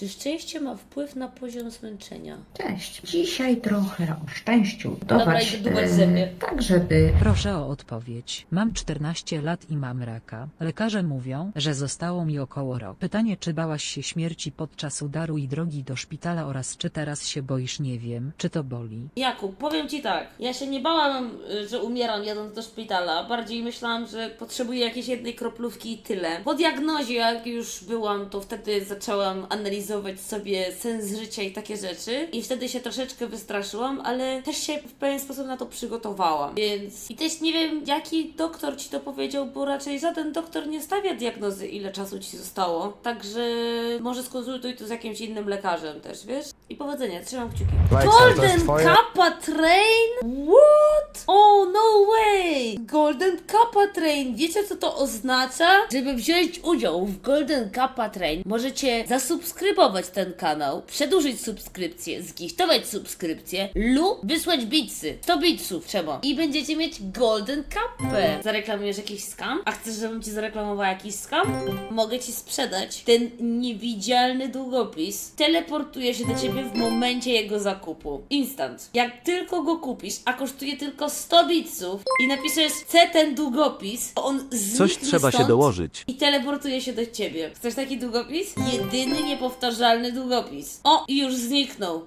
Czy szczęście ma wpływ na poziom zmęczenia? Cześć. Dzisiaj trochę o szczęściu. Dobra, idę zęby. tak, żeby Proszę o odpowiedź. Mam 14 lat i mam raka. Lekarze mówią, że zostało mi około rok. Pytanie czy bałaś się śmierci podczas udaru i drogi do szpitala oraz czy teraz się boisz nie wiem, czy to boli. Jakub, powiem ci tak. Ja się nie bałam, y, że umieram jadąc do szpitala. Bardziej myślałam, że potrzebuję jakiejś jednej kroplówki i tyle. Po diagnozie, jak już byłam, to wtedy zaczęłam analizować sobie sens życia i takie rzeczy. I wtedy się troszeczkę wystraszyłam, ale też się w pewien sposób na to przygotowałam. Więc i też nie wiem, jaki doktor ci to powiedział, bo raczej żaden doktor nie stawia diagnozy, ile czasu ci zostało. Także może skonsultuj to z jakimś innym lekarzem też, wiesz? I powodzenia, trzymam kciuki. Lajka, to jest Golden twoje? Kappa Train? What? Oh, no way! Golden Kappa Train. Wiecie, co to oznacza? Żeby wziąć udział w Golden Kappa Train, możecie zasubskrybować ten kanał, przedłużyć subskrypcję, zgiftować subskrypcję lub wysłać bitsy. 100 bitsów trzeba. I będziecie mieć Golden Kappę. Zareklamujesz jakiś scam? A chcesz, żebym ci zareklamowała jakiś scam? Mogę ci sprzedać ten niewidzialny długopis. Teleportuje się do ciebie w momencie jego zakupu. Instant. Jak tylko go kupisz, a kosztuje tylko 100 bitsów i napiszesz chcę ten długopis, to on zniknie Coś trzeba się stąd dołożyć. i teleportuje się do ciebie. Chcesz taki długopis? Jedyny niepowtarzalny długopis. O, i już zniknął.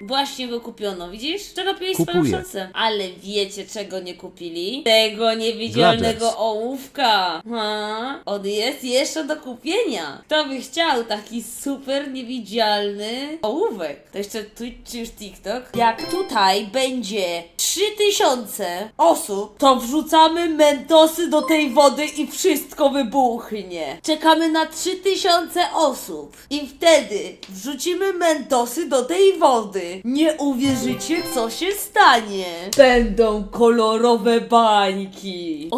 Właśnie go kupiono, widzisz? Czego pili swoją Kupuję. szansę? Ale wiecie, czego nie kupili? Tego niewidzialnego ołówka. Ha? On jest jeszcze do kupienia. Kto by chciał taki super niewidzialny ołówek? To jeszcze Twitch czy już TikTok? Jak tutaj będzie 3000 osób, to wrzucamy mentosy do tej wody i wszystko wybuchnie. Czekamy na 3000 osób i wtedy wrzucimy mentosy do tej wody. Nie uwierzycie, co się stanie. Będą kolorowe bańki.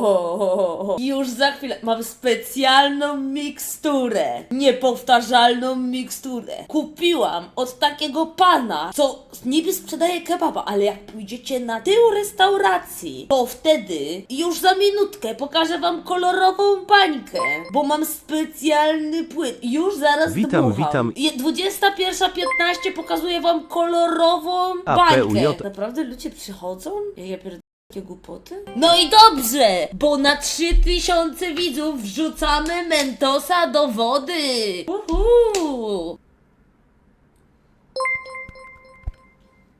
O, Już za chwilę mam specjalną miksturę. Niepowtarzalną miksturę. Kupiłam od takiego pana, co niby sprzedaje kebaba, ale jak pójdziecie na tył restauracji, to wtedy już za minutkę pokażę wam kolorową bańkę, bo mam specjalny płyn. Już zaraz Witam, dmucham. witam. Je- 21.15 pokazuje wam kolorową A, bańkę. P, U, J. Naprawdę ludzie przychodzą? Ja, ja pierd... Jakie głupoty? No i dobrze, bo na 3000 widzów wrzucamy Mentosa do wody. Uhu.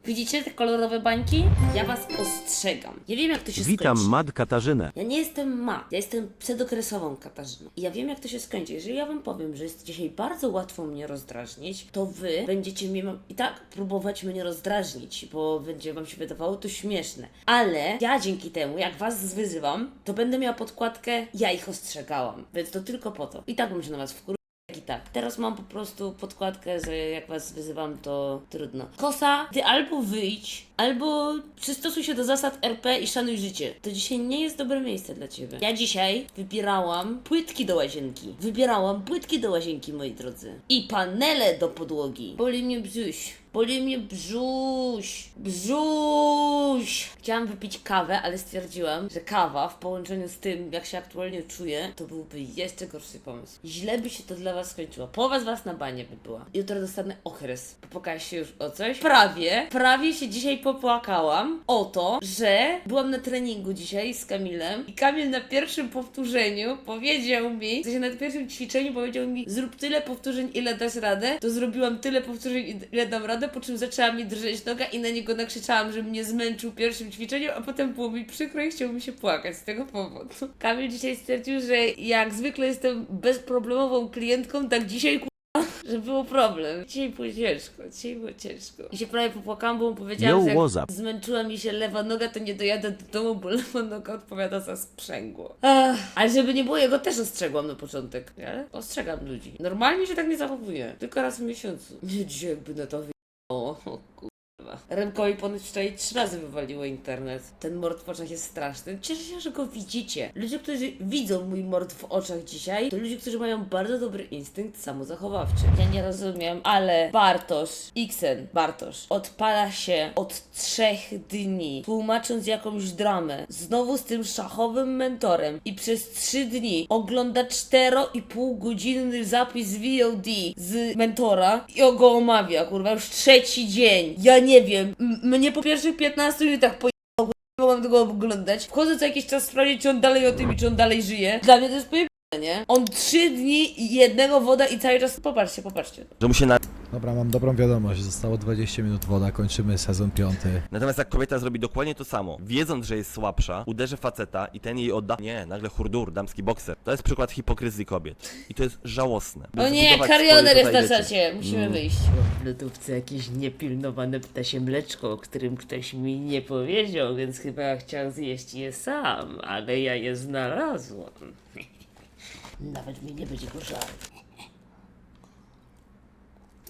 Widzicie te kolorowe bańki? Ja was ostrzegam. Ja wiem jak to się Witam, skończy. Mad Katarzynę. Ja nie jestem ma, ja jestem przedokresową Katarzyną. I ja wiem, jak to się skończy. Jeżeli ja wam powiem, że jest dzisiaj bardzo łatwo mnie rozdrażnić, to wy będziecie mnie i tak próbować mnie rozdrażnić, bo będzie wam się wydawało to śmieszne. Ale ja dzięki temu, jak was wyzywam, to będę miała podkładkę, ja ich ostrzegałam. Więc to tylko po to. I tak bym się na was wkur... tak. Teraz mam po prostu podkładkę, że jak was wyzywam, to trudno. Kosa, ty albo wyjdź, albo przystosuj się do zasad RP i szanuj życie. To dzisiaj nie jest dobre miejsce dla ciebie. Ja dzisiaj wybierałam płytki do łazienki. Wybierałam płytki do łazienki, moi drodzy. I panele do podłogi. Boli mnie brzuś. Boli mnie brzuś. Brzuś. Chciałam wypić kawę, ale stwierdziłam, że kawa w połączeniu z tym, jak się aktualnie czuję, to byłby jeszcze gorszy pomysł. Źle by się to dla was skończyło. Połowa z was na banie by była. Jutro dostanę okres. Popłakałaś się już o coś? Prawie. Prawie się dzisiaj popłakałam o to, że byłam na treningu dzisiaj z Kamilem i Kamil na pierwszym powtórzeniu powiedział mi, w sensie na pierwszym ćwiczeniu powiedział mi zrób tyle powtórzeń, ile dasz radę, to zrobiłam tyle powtórzeń, ile dam radę, po czym zaczęła mi drżeć noga i na niego nakrzyczałam, że mnie zmęczył pierwszym ćwiczeniem, a potem było mi przykro i chciał mi się płakać z tego powodu. Kamil dzisiaj stwierdził, że jak zwykle jestem bezproblemową klientką, tak dzisiaj że było problem. Dzisiaj było ciężko, dzisiaj było ciężko. I się prawie popłakałam, bo mu powiedziałam, Yo, że jak zmęczyła mi się lewa noga, to nie dojadę do domu, bo lewa noga odpowiada za sprzęgło. Ach, ale żeby nie było, jego też ostrzegłam na początek. Ja ostrzegam ludzi. Normalnie się tak nie zachowuję. Tylko raz w miesiącu. Nie dzisiaj jakby na to Bộ. Sprawa. Remkowi ponoć wczoraj trzy razy wywaliło internet. Ten mord w oczach jest straszny. Cieszę się, że go widzicie. Ludzie, którzy widzą mój mord w oczach dzisiaj, to ludzie, którzy mają bardzo dobry instynkt samozachowawczy. Ja nie rozumiem, ale Bartosz, Xen, Bartosz, odpala się od trzech dni, tłumacząc jakąś dramę, znowu z tym szachowym mentorem i przez trzy dni ogląda cztero i pół godzinny zapis VOD z mentora i o go omawia, kurwa, już trzeci dzień. Ja nie wiem, M- mnie po pierwszych 15 minutach po nie mogłam tego oglądać. Wchodzę co jakiś czas sprawdzić, czy on dalej o tym i czy on dalej żyje. Dla mnie to jest pojebane, nie? On trzy dni jednego woda i cały czas... Popatrzcie, popatrzcie. że mu się na... Dobra, mam dobrą wiadomość. Zostało 20 minut woda, kończymy sezon piąty. Natomiast jak kobieta zrobi dokładnie to samo, wiedząc, że jest słabsza, uderzy faceta i ten jej odda... Nie, nagle hurdur, damski bokser. To jest przykład hipokryzji kobiet. I to jest żałosne. By O nie, zbudować karioner swoje jest tutaj, na wiecie, czacie. Musimy Mm. wyjść. W lodówce jakieś niepilnowane ptasie mleczko, o którym ktoś mi nie powiedział, więc chyba chciał zjeść je sam, ale ja je znalazłam. Nawet mi nie będzie go żal.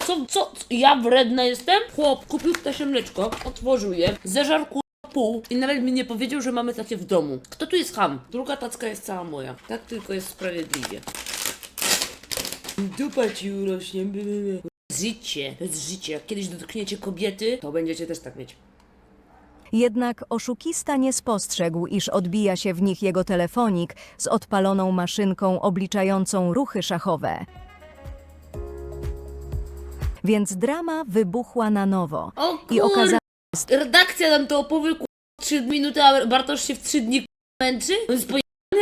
Co, co, co? Ja wredna jestem? Chłop kupił ptasie mleczko, otworzył je, zeżarł kurwa pół i nawet mi nie powiedział, że mamy takie w domu. Kto tu jest ham? Druga tacka jest cała moja. Tak tylko jest sprawiedliwie. Dupa ci urośnie. Życie, to jest życie. Jak kiedyś dotkniecie kobiety, to będziecie też tak mieć. Jednak oszukista nie spostrzegł, iż odbija się w nich jego telefonik z odpaloną maszynką obliczającą ruchy szachowe. Więc drama wybuchła na nowo. O I okazało Redakcja nam to opowie ku... 3 minuty, a Bartosz się w 3 dni ku... męczy? To jest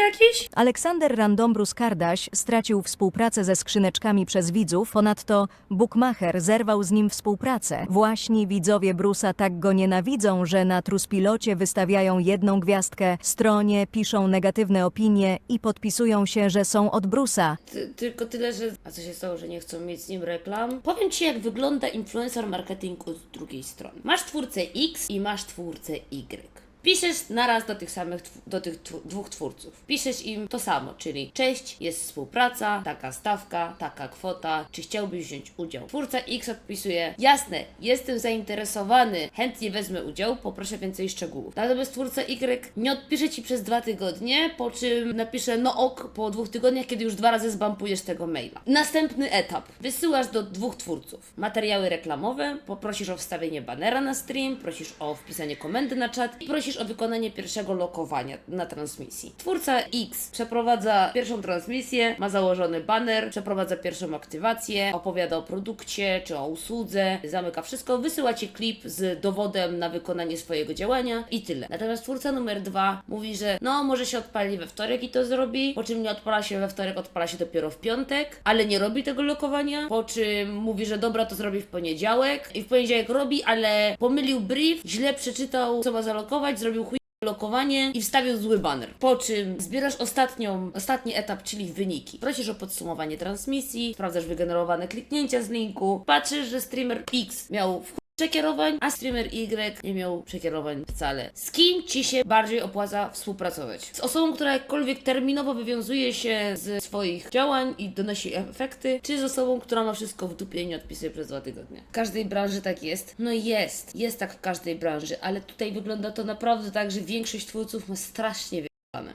jakiś? Aleksander Randombrus Kardaś stracił współpracę ze skrzyneczkami przez widzów, ponadto Bookmacher zerwał z nim współpracę. Właśnie widzowie Brusa tak go nienawidzą, że na Truspilocie wystawiają jedną gwiazdkę, stronie piszą negatywne opinie i podpisują się, że są od Brusa. Ty, tylko tyle, że... A co się stało, że nie chcą mieć z nim reklam? Powiem Ci, jak wygląda influencer marketing od drugiej strony. Masz twórcę X i masz twórcę Y. Piszesz naraz do tych samych, do tych dwóch twórców. Piszesz im to samo, czyli cześć, jest współpraca, taka stawka, taka kwota, czy chciałbyś wziąć udział? Twórca X odpisuje, jasne, jestem zainteresowany, chętnie wezmę udział, poproszę więcej szczegółów. Natomiast twórca Y nie odpisze Ci przez dwa tygodnie, po czym napisze no ok po dwóch tygodniach, kiedy już dwa razy zbampujesz tego maila. Następny etap. Wysyłasz do dwóch twórców materiały reklamowe, poprosisz o wstawienie banera na stream, prosisz o wpisanie komendy na czat i prosisz o wykonanie pierwszego lokowania na transmisji. Twórca X przeprowadza pierwszą transmisję, ma założony baner, przeprowadza pierwszą aktywację, opowiada o produkcie czy o usłudze, zamyka wszystko, wysyła Ci klip z dowodem na wykonanie swojego działania i tyle. Natomiast twórca numer dwa mówi, że no może się odpali we wtorek i to zrobi, po czym nie odpala się we wtorek, odpala się dopiero w piątek, ale nie robi tego lokowania, po czym mówi, że dobra, to zrobi w poniedziałek i w poniedziałek robi, ale pomylił brief, źle przeczytał, co ma zalokować, zrobił chuj lokowanie i wstawił zły banner. Po czym zbierasz ostatnią, ostatni etap, czyli wyniki. Prosisz o podsumowanie transmisji, sprawdzasz wygenerowane kliknięcia z linku, patrzysz, że streamer X miał w przekierowań, a streamer Y nie miał przekierowań wcale. Z kim Ci się bardziej opłaca współpracować? Z osobą, która jakkolwiek terminowo wywiązuje się z swoich działań i donosi efekty, czy z osobą, która ma wszystko w dupie i nie odpisuje przez dwa tygodnie? W każdej branży tak jest. No jest, jest tak w każdej branży, ale tutaj wygląda to naprawdę tak, że większość twórców ma strasznie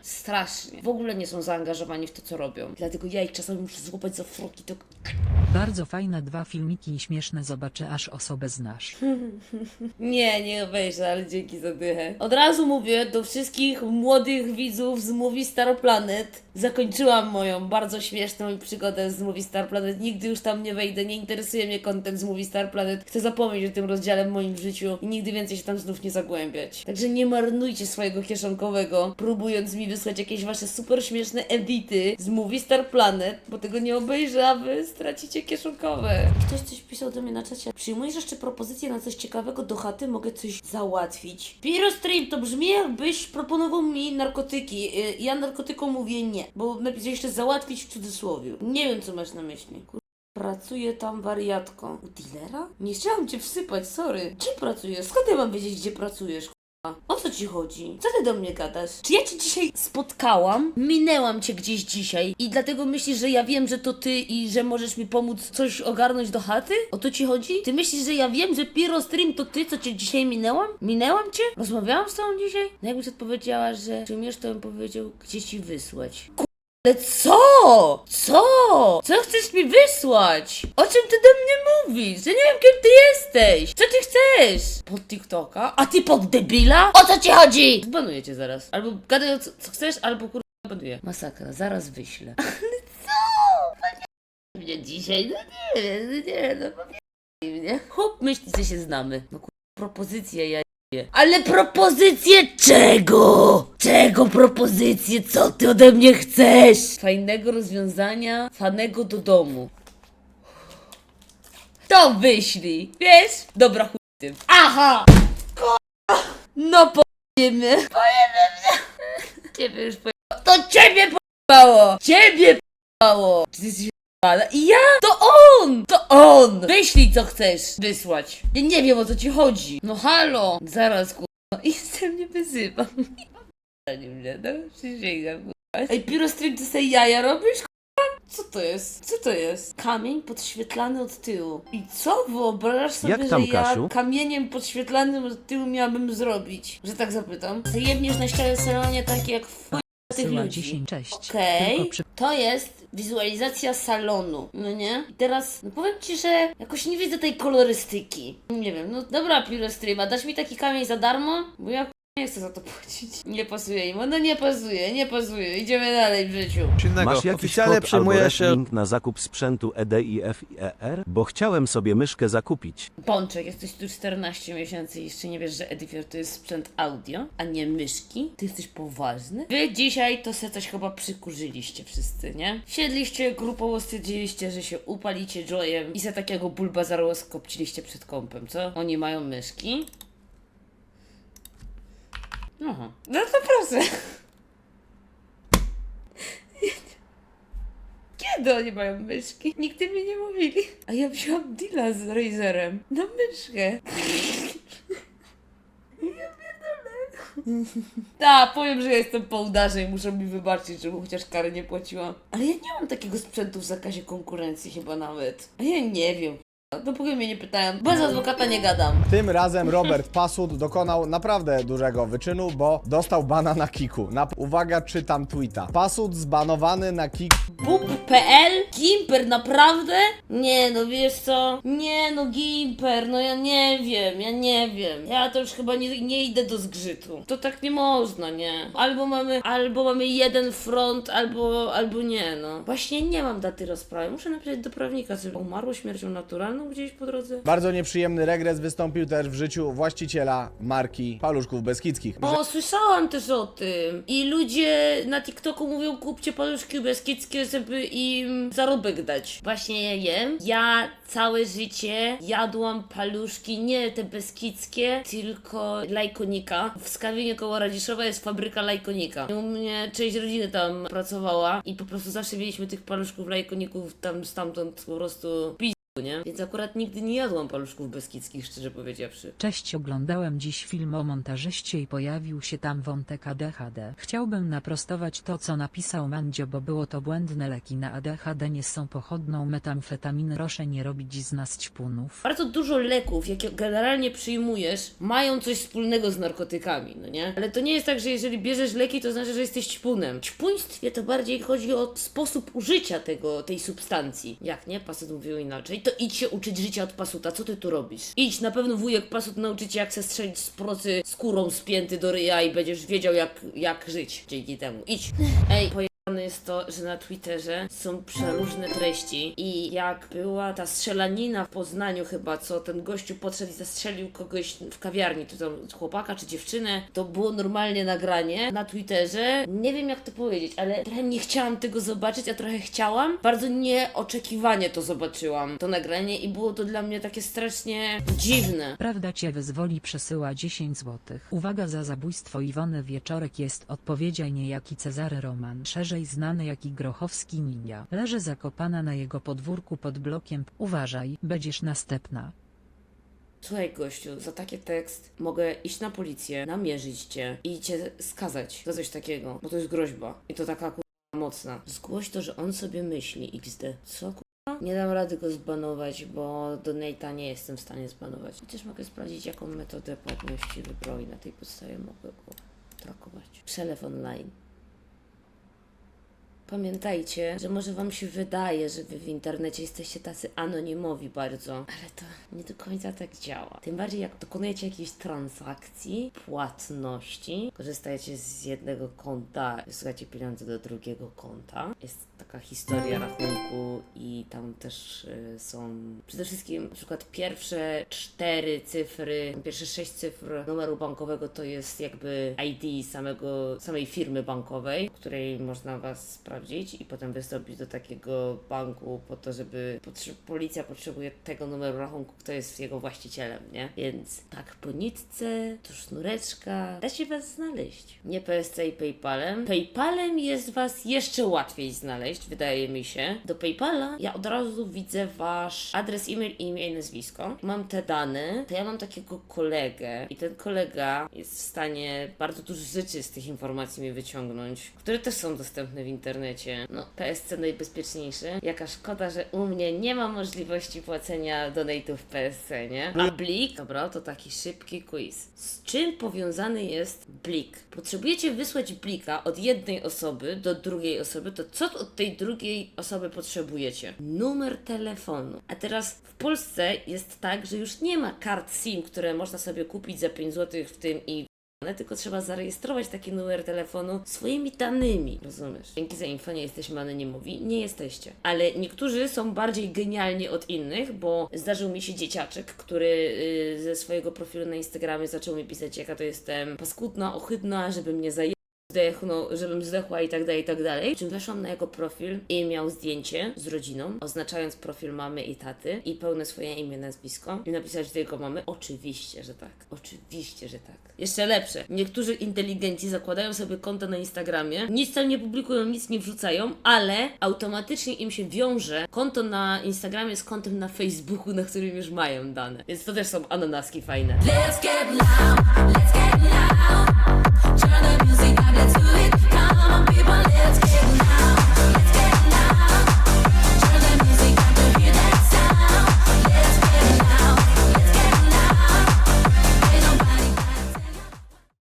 Strasznie. W ogóle nie są zaangażowani w to, co robią. Dlatego ja ich czasami muszę złapać za froki, to Bardzo fajne dwa filmiki i śmieszne zobaczy aż osobę znasz. Nie, nie obejrzę, ale dzięki za dychę. Od razu mówię do wszystkich młodych widzów z Movie Star Planet. Zakończyłam moją bardzo śmieszną przygodę z Movie Star Planet. Nigdy już tam nie wejdę, nie interesuje mnie content z Movie Star Planet. Chcę zapomnieć o tym rozdziale w moim życiu i nigdy więcej się tam znów nie zagłębiać. Także nie marnujcie swojego kieszonkowego, próbując mi wysłać jakieś wasze super śmieszne edity z Movie Star Planet, bo tego nie obejrzę, a wy stracicie kieszonkowe. Ktoś coś pisał do mnie na czacie. Przyjmujesz jeszcze propozycję na coś ciekawego do chaty? Mogę coś załatwić. Piro Stream, to brzmi jakbyś proponował mi narkotyki. Y, Ja narkotykom mówię nie, bo napisałeś jeszcze załatwić w cudzysłowie. Nie wiem, co masz na myśli. Pracuję tam wariatką. U dealera? Nie chciałam cię wsypać, sorry. Gdzie pracujesz? Skąd ja mam wiedzieć, gdzie pracujesz? O co ci chodzi? Co ty do mnie gadasz? Czy ja cię dzisiaj spotkałam? Minęłam cię gdzieś dzisiaj i dlatego myślisz, że ja wiem, że to ty i że możesz mi pomóc coś ogarnąć do chaty? O to ci chodzi? Ty myślisz, że ja wiem, że Piro Stream to ty, co cię dzisiaj minęłam? Minęłam cię? Rozmawiałam z tobą dzisiaj? No jakbyś odpowiedziała, że przyjmiesz, to bym powiedział, gdzie ci wysłać. Ale co? Co? Co chcesz mi wysłać? O czym ty do mnie mówisz? Ja nie wiem, kim ty jesteś. Co ty chcesz? Pod TikToka? A ty pod debila? O co ci chodzi? Zbanuję cię zaraz. Albo gadaj o co, co chcesz, albo kurwa banuję. Masakra, zaraz wyślę. Ale co? Panie mnie dzisiaj? No nie wiem, no nie no powie mnie. Chłop myśli, że się znamy. No kurwa, propozycje ja ale propozycje czego? Czego propozycje? Co ty ode mnie chcesz? Fajnego rozwiązania, fanego do domu. To wyślij, wiesz? Dobra, chuj tym. Aha! Kurwa! No pojemy. Pojemy mnie. Ciebie już pojebało. To ciebie pojebało! Ciebie pojebało! Ty jesteś jebana. I ja? To on! To on! Wyślij co chcesz wysłać. Ja nie wiem o co ci chodzi. No halo! Zaraz kurwa. I ze mnie wyzywam. Nie mnie, no przysięgam kurwa. Ej, pirostream, ty sobie jaja robisz? Co to jest? Co to jest? Kamień podświetlany od tyłu. I co wyobrażasz sobie, Jak tam, że ja Kasiu? kamieniem podświetlanym od tyłu miałabym zrobić? Że tak zapytam. Zajebniesz na ścianę salonie tak jak w chuj tych Syła ludzi. 10 cześć. Okej, Tylko przy... to jest wizualizacja salonu, no nie? I teraz, no powiem Ci, że jakoś nie widzę tej kolorystyki. Nie wiem, no dobra, Pirostreama, dasz mi taki kamień za darmo? Bo ja nie chcę za to płacić. Nie pasuje im, no nie pasuje, nie pasuje. Idziemy dalej w życiu. Masz jakiś Oficjalnie kod przyjmuje albo się- link na zakup sprzętu E EDIF i ER? Bo chciałem sobie myszkę zakupić. Pączek, jesteś tu 14 miesięcy i jeszcze nie wiesz, że Edifier to jest sprzęt audio, a nie myszki? Ty jesteś poważny? Wy dzisiaj to se coś chyba przykurzyliście wszyscy, nie? Siedliście grupowo, stwierdziliście, że się upalicie joyem i se takiego bulbazarło skopciliście przed kąpem, co? Oni mają myszki? Aha. No to proszę. Kiedy oni mają myszki? Nigdy mi nie mówili. A ja wziąłam deala z Razerem na myszkę. Tak, powiem, że ja jestem po udarze i muszę mi wybaczyć, żebym chociaż kary nie płaciła. Ale ja nie mam takiego sprzętu w zakazie konkurencji chyba nawet. A ja nie wiem. Dopóki mnie nie pytają, bez adwokata nie gadam. Tym razem Robert Pasud dokonał naprawdę dużego wyczynu, bo dostał bana na kiku. Na... Uwaga, czytam tweeta. Pasud zbanowany na kiku. Bub.pl? Gimper, naprawdę? Nie, no wiesz co? Nie, no Gimper, no ja nie wiem, ja nie wiem. Ja to już chyba nie, nie idę do zgrzytu. To tak nie można, nie? Albo mamy, albo mamy jeden front, albo, albo nie, no. Właśnie nie mam daty rozprawy. Muszę napisać do prawnika, czy umarło śmiercią naturalną gdzieś po drodze. Bardzo nieprzyjemny regres wystąpił też w życiu właściciela marki Paluszków Beskidzkich. O, słyszałam też o tym. I ludzie na TikToku mówią, kupcie paluszki beskidzkie, żeby im zarobek dać. Właśnie je jem. Ja całe życie jadłam paluszki, nie te beskidzkie, tylko lajkonika. W Skawinie koło Radziszowa jest fabryka lajkonika. I U mnie część rodziny tam pracowała i po prostu zawsze mieliśmy tych paluszków lajkoników tam stamtąd po prostu pi- nie? Więc akurat nigdy nie jadłam paluszków beskidzkich, szczerze powiedziawszy. Cześć oglądałem dziś film o montażyście i pojawił się tam wątek ADHD. Chciałbym naprostować to co napisał Mandzio bo było to błędne leki na ADHD nie są pochodną metamfetaminy proszę nie robić z nas ćpunów. Bardzo dużo leków, jakie generalnie przyjmujesz, mają coś wspólnego z narkotykami, no nie? Ale to nie jest tak, że jeżeli bierzesz leki, to znaczy, że jesteś ćpunem. Ćpuństwie to bardziej chodzi o sposób użycia tego, tej substancji. Jak nie? Pasut mówił inaczej. To idź się uczyć życia od pasuta. Co ty tu robisz? Idź, na pewno wujek pasut nauczy cię, jak se strzelić z procy skórą spięty do ryja i będziesz wiedział, jak, jak żyć dzięki temu. Idź. Ej, poje... jest to, że na Twitterze są przeróżne treści i jak była ta strzelanina w Poznaniu chyba, co ten gościu podszedł i zastrzelił kogoś w kawiarni, czy tam chłopaka, czy dziewczynę, to było normalnie nagranie na Twitterze. Nie wiem jak to powiedzieć, ale trochę nie chciałam tego zobaczyć, a trochę chciałam. Bardzo nieoczekiwanie to zobaczyłam, to nagranie i było to dla mnie takie strasznie dziwne. Prawda cię wyzwoli przesyła 10 zł. Uwaga za zabójstwo Iwony Wieczorek jest odpowiedzialny niejaki Cezary Roman, szerzej znany jak Grochowski Ninja. Leży zakopana na jego podwórku pod blokiem. Uważaj, będziesz następna. Słuchaj, gościu, za taki tekst mogę iść na policję, namierzyć cię i cię skazać za coś takiego, bo to jest groźba. I to taka kurwa mocna. Zgłoś to, że on sobie myśli XD. Co kurwa? Nie dam rady go zbanować, bo Donate'a nie jestem w stanie zbanować. Chociaż mogę sprawdzić, jaką metodę płatności wybrał i na tej podstawie mogę go trakować. Przelew online. Pamiętajcie, że może wam się wydaje, że wy w internecie jesteście tacy anonimowi bardzo, ale to nie do końca tak działa. Tym bardziej jak dokonujecie jakiejś transakcji, płatności, korzystajecie z jednego konta, wysyłacie pieniądze do drugiego konta. Jest taka historia rachunku i tam też y, są przede wszystkim na przykład pierwsze cztery cyfry, pierwsze sześć cyfr numeru bankowego to jest jakby ID samego, samej firmy bankowej, której można was sprawdzić i potem wystąpić do takiego banku po to, żeby potrze- policja potrzebuje tego numeru rachunku, kto jest jego właścicielem, nie? Więc tak po nitce, to sznureczka, da się was znaleźć. Nie PSC i PayPalem. PayPalem jest was jeszcze łatwiej znaleźć, wydaje mi się. Do PayPala ja od razu widzę wasz adres e-mail, imię i nazwisko. Mam te dane, to ja mam takiego kolegę i ten kolega jest w stanie bardzo dużo rzeczy z tych informacji mi wyciągnąć, które też są dostępne w internecie. No, PSC najbezpieczniejszy. Jaka szkoda, że u mnie nie ma możliwości płacenia donate'ów w PSC, nie? A Blik, dobra, to taki szybki quiz. Z czym powiązany jest Blik? Potrzebujecie wysłać Blika od jednej osoby do drugiej osoby, to co od tej drugiej osoby potrzebujecie? Numer telefonu. A teraz w Polsce jest tak, że już nie ma kart SIM, które można sobie kupić za 5 zł w tym i tylko trzeba zarejestrować taki numer telefonu swoimi danymi. Rozumiesz? Dzięki za info nie jesteśmy anonimowi. Nie jesteście. Ale niektórzy są bardziej genialni od innych, bo zdarzył mi się dzieciaczek, który y, ze swojego profilu na Instagramie zaczął mi pisać, jaka to jestem paskudna, ohydna, żeby mnie zaje zdechnął, żebym zdechła i tak dalej, i tak dalej. Czym weszłam na jego profil i miał zdjęcie z rodziną, oznaczając profil mamy i taty i pełne swoje imię, nazwisko i napisać do jego mamy, oczywiście, że tak. Oczywiście, że tak. Jeszcze lepsze. Niektórzy inteligenci zakładają sobie konto na Instagramie, nic tam nie publikują, nic nie wrzucają, ale automatycznie im się wiąże konto na Instagramie z kontem na Facebooku, na którym już mają dane. Więc to też są ananaski fajne. Let's get loud, let's get loud.